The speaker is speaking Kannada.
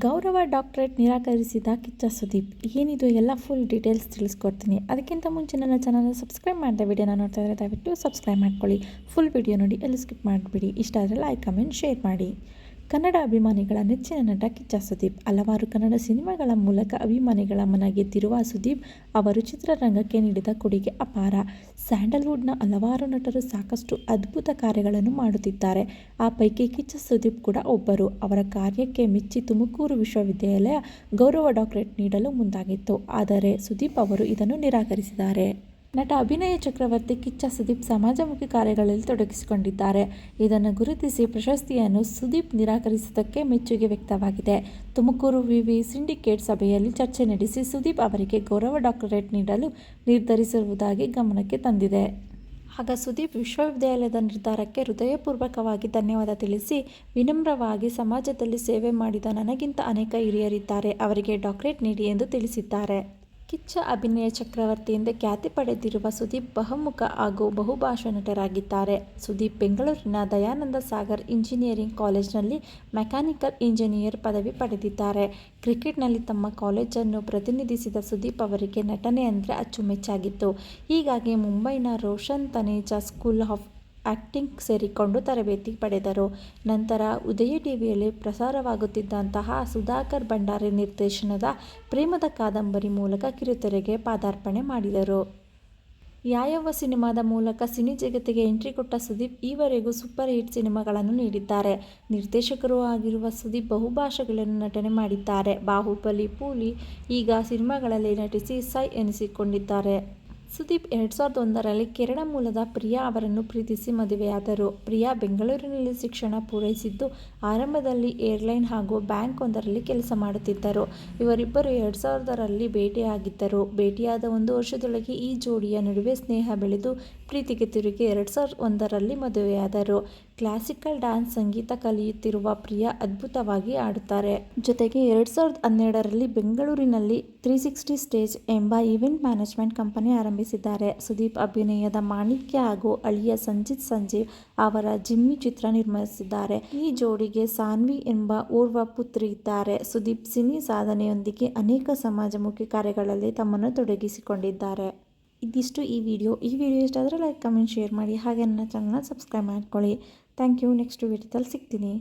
ಗೌರವ ಡಾಕ್ಟರೇಟ್ ನಿರಾಕರಿಸಿದ ಕಿಚ್ಚ ಸುದೀಪ್. ಏನಿದು ಎಲ್ಲ ಫುಲ್ ಡೀಟೇಲ್ಸ್ ತಿಳಿಸ್ಕೊಡ್ತೀನಿ. ಅದಕ್ಕಿಂತ ಮುಂಚೆ ನನ್ನ ಚಾನಲ್ನ ಸಬ್ಸ್ಕ್ರೈಬ್ ಮಾಡಿದ ವಿಡಿಯೋನ ನೋಡ್ತಾ ಇದ್ದರೆ ದಯವಿಟ್ಟು ಸಬ್ಸ್ಕ್ರೈಬ್ ಮಾಡ್ಕೊಳ್ಳಿ. ಫುಲ್ ವಿಡಿಯೋ ನೋಡಿ ಎಲ್ಲಿ ಸ್ಕಿಪ್ ಮಾಡಿಬಿಡಿ. ಇಷ್ಟ ಆದರೆ ಲೈಕ್ ಕಮೆಂಟ್ ಶೇರ್ ಮಾಡಿ. ಕನ್ನಡ ಅಭಿಮಾನಿಗಳ ನೆಚ್ಚಿನ ನಟ ಕಿಚ್ಚ ಸುದೀಪ್, ಹಲವಾರು ಕನ್ನಡ ಸಿನಿಮಾಗಳ ಮೂಲಕ ಅಭಿಮಾನಿಗಳ ಮನ ಗೆದ್ದಿರುವ ಸುದೀಪ್ ಅವರು ಚಿತ್ರರಂಗಕ್ಕೆ ನೀಡಿದ ಕೊಡುಗೆ ಅಪಾರ. ಸ್ಯಾಂಡಲ್ವುಡ್ನ ಹಲವಾರು ನಟರು ಸಾಕಷ್ಟು ಅದ್ಭುತ ಕಾರ್ಯಗಳನ್ನು ಮಾಡುತ್ತಿದ್ದಾರೆ. ಆ ಪೈಕಿ ಕಿಚ್ಚ ಸುದೀಪ್ ಕೂಡ ಒಬ್ಬರು. ಅವರ ಕಾರ್ಯಕ್ಕೆ ಮೆಚ್ಚಿ ತುಮಕೂರು ವಿಶ್ವವಿದ್ಯಾಲಯ ಗೌರವ ಡಾಕ್ಟರೇಟ್ ನೀಡಲು ಮುಂದಾಗಿತ್ತು. ಆದರೆ ಸುದೀಪ್ ಅವರು ಇದನ್ನು ನಿರಾಕರಿಸಿದ್ದಾರೆ. ನಟ ಅಭಿನಯ ಚಕ್ರವರ್ತಿ ಕಿಚ್ಚ ಸುದೀಪ್ ಸಮಾಜಮುಖಿ ಕಾರ್ಯಗಳಲ್ಲಿ ತೊಡಗಿಸಿಕೊಂಡಿದ್ದಾರೆ. ಇದನ್ನು ಗುರುತಿಸಿ ಪ್ರಶಸ್ತಿಯನ್ನು ಸುದೀಪ್ ನಿರಾಕರಿಸಿದ್ದಕ್ಕೆ ಮೆಚ್ಚುಗೆ ವ್ಯಕ್ತವಾಗಿದೆ. ತುಮಕೂರು ವಿವಿ ಸಿಂಡಿಕೇಟ್ ಸಭೆಯಲ್ಲಿ ಚರ್ಚೆ ನಡೆಸಿ ಸುದೀಪ್ ಅವರಿಗೆ ಗೌರವ ಡಾಕ್ಟರೇಟ್ ನೀಡಲು ನಿರ್ಧರಿಸಿರುವುದಾಗಿ ಗಮನಕ್ಕೆ ತಂದಿದೆ. ಆಗ ಸುದೀಪ್ ವಿಶ್ವವಿದ್ಯಾಲಯದ ನಿರ್ಧಾರಕ್ಕೆ ಹೃದಯಪೂರ್ವಕವಾಗಿ ಧನ್ಯವಾದ ತಿಳಿಸಿ, ವಿನಮ್ರವಾಗಿ ಸಮಾಜದಲ್ಲಿ ಸೇವೆ ಮಾಡಿದ ನನಗಿಂತ ಅನೇಕ ಹಿರಿಯರಿದ್ದಾರೆ, ಅವರಿಗೆ ಡಾಕ್ಟರೇಟ್ ನೀಡಿ ಎಂದು ತಿಳಿಸಿದ್ದಾರೆ. ಕಿಚ್ಚ ಅಭಿನಯ ಚಕ್ರವರ್ತಿಯಿಂದ ಖ್ಯಾತಿ ಪಡೆದಿರುವ ಸುದೀಪ್ ಬಹುಮುಖ ಹಾಗೂ ಬಹುಭಾಷಾ ನಟರಾಗಿದ್ದಾರೆ. ಸುದೀಪ್ ಬೆಂಗಳೂರಿನ ದಯಾನಂದ ಸಾಗರ್ ಇಂಜಿನಿಯರಿಂಗ್ ಕಾಲೇಜಿನಲ್ಲಿ ಮೆಕ್ಯಾನಿಕಲ್ ಇಂಜಿನಿಯರ್ ಪದವಿ ಪಡೆದಿದ್ದಾರೆ. ಕ್ರಿಕೆಟ್ನಲ್ಲಿ ತಮ್ಮ ಕಾಲೇಜನ್ನು ಪ್ರತಿನಿಧಿಸಿದ ಸುದೀಪ್ ಅವರಿಗೆ ನಟನೆ ಅಂದರೆ ಅಚ್ಚುಮೆಚ್ಚಾಗಿತ್ತು. ಹೀಗಾಗಿ ಮುಂಬೈನ Roshan Taneja school of acting ಸೇರಿಕೊಂಡು ತರಬೇತಿ ಪಡೆದರು. ನಂತರ ಉದಯ ಟಿವಿಯಲ್ಲಿ ಪ್ರಸಾರವಾಗುತ್ತಿದ್ದಂತಹ ಸುಧಾಕರ್ ಭಂಡಾರಿ ನಿರ್ದೇಶನದ ಪ್ರೇಮದ ಕಾದಂಬರಿ ಮೂಲಕ ಕಿರುತೆರೆಗೆ ಪಾದಾರ್ಪಣೆ ಮಾಡಿದರು. ಯಾಯವ್ವ ಸಿನಿಮಾದ ಮೂಲಕ ಸಿನಿ ಜಗತ್ತಿಗೆ ಎಂಟ್ರಿ ಕೊಟ್ಟ ಸುದೀಪ್ ಈವರೆಗೂ ಸೂಪರ್ ಹಿಟ್ ಸಿನಿಮಾಗಳನ್ನು ನೀಡಿದ್ದಾರೆ. ನಿರ್ದೇಶಕರೂ ಆಗಿರುವ ಸುದೀಪ್ ಬಹುಭಾಷೆಗಳನ್ನು ನಟನೆ ಮಾಡಿದ್ದಾರೆ. ಬಾಹುಬಲಿ, ಪೂಲಿ ಈಗ ಸಿನಿಮಾಗಳಲ್ಲಿ ನಟಿಸಿ ಸೈ ಎನಿಸಿಕೊಂಡಿದ್ದಾರೆ. ಸುದೀಪ್ ಎರಡು ಸಾವಿರದ ಒಂದರಲ್ಲಿ ಕೇರಳ ಮೂಲದ ಪ್ರಿಯಾ ಅವರನ್ನು ಪ್ರೀತಿಸಿ ಮದುವೆಯಾದರು. ಪ್ರಿಯಾ ಬೆಂಗಳೂರಿನಲ್ಲಿ ಶಿಕ್ಷಣ ಪೂರೈಸಿದ್ದು ಆರಂಭದಲ್ಲಿ ಏರ್ಲೈನ್ ಹಾಗೂ ಬ್ಯಾಂಕ್ ಒಂದರಲ್ಲಿ ಕೆಲಸ ಮಾಡುತ್ತಿದ್ದರು. ಇವರಿಬ್ಬರು ಎರಡು ಸಾವಿರದರಲ್ಲಿ ಭೇಟಿಯಾಗಿದ್ದರು. ಭೇಟಿಯಾದ ಒಂದು ವರ್ಷದೊಳಗೆ ಈ ಜೋಡಿಯ ನಡುವೆ ಸ್ನೇಹ ಬೆಳೆದು ಪ್ರೀತಿಗೆ ತಿರುಗಿ ಎರಡು ಸಾವಿರದ ಒಂದರಲ್ಲಿ ಮದುವೆಯಾದರು. ಕ್ಲಾಸಿಕಲ್ ಡ್ಯಾನ್ಸ್ ಸಂಗೀತ ಕಲಿಯುತ್ತಿರುವ ಪ್ರಿಯಾ ಅದ್ಭುತವಾಗಿ ಆಡುತ್ತಾರೆ ಜೊತೆಗೆ ಎರಡು ಸಾವಿರದ ಹನ್ನೆರಡರಲ್ಲಿ ಬೆಂಗಳೂರಿನಲ್ಲಿ ತ್ರೀ ಸಿಕ್ಸ್ಟಿ ಸ್ಟೇಜ್ ಎಂಬ ಈವೆಂಟ್ ಮ್ಯಾನೇಜ್ಮೆಂಟ್ ಕಂಪನಿ ಆರಂಭಿಸಿದ್ದಾರೆ. ಸುದೀಪ್ ಅಭಿನಯದ ಮಾಣಿಕ್ಯ ಹಾಗೂ ಅಳಿಯ ಸಂಜಿತ್ ಸಂಜೀವ್ ಅವರ ಜಿಮ್ಮಿ ಚಿತ್ರ ನಿರ್ಮಿಸಿದ್ದಾರೆ. ಈ ಜೋಡಿಗೆ ಸಾನ್ವಿ ಎಂಬ ಓರ್ವ ಪುತ್ರಿ ಇದ್ದಾರೆ. ಸುದೀಪ್ ಸಿನಿ ಸಾಧನೆಯೊಂದಿಗೆ ಅನೇಕ ಸಮಾಜಮುಖಿ ಕಾರ್ಯಗಳಲ್ಲಿ ತಮ್ಮನ್ನು ತೊಡಗಿಸಿಕೊಂಡಿದ್ದಾರೆ. ಇದಿಷ್ಟು ಈ ವಿಡಿಯೋ. ಈ ವಿಡಿಯೋ ಇಷ್ಟ ಲೈಕ್ ಕಮೆಂಟ್ ಶೇರ್ ಮಾಡಿ. ಹಾಗೆ ನನ್ನ ಚಾನಲ್ನ ಸಬ್ಸ್ಕ್ರೈಬ್ ಮಾಡ್ಕೊಳ್ಳಿ. ಥ್ಯಾಂಕ್ ಯು ನೆಕ್ಸ್ಟ್ ವಿಡಿಯೋದಲ್ಲಿ ಸಿಗ್ತೀನಿ.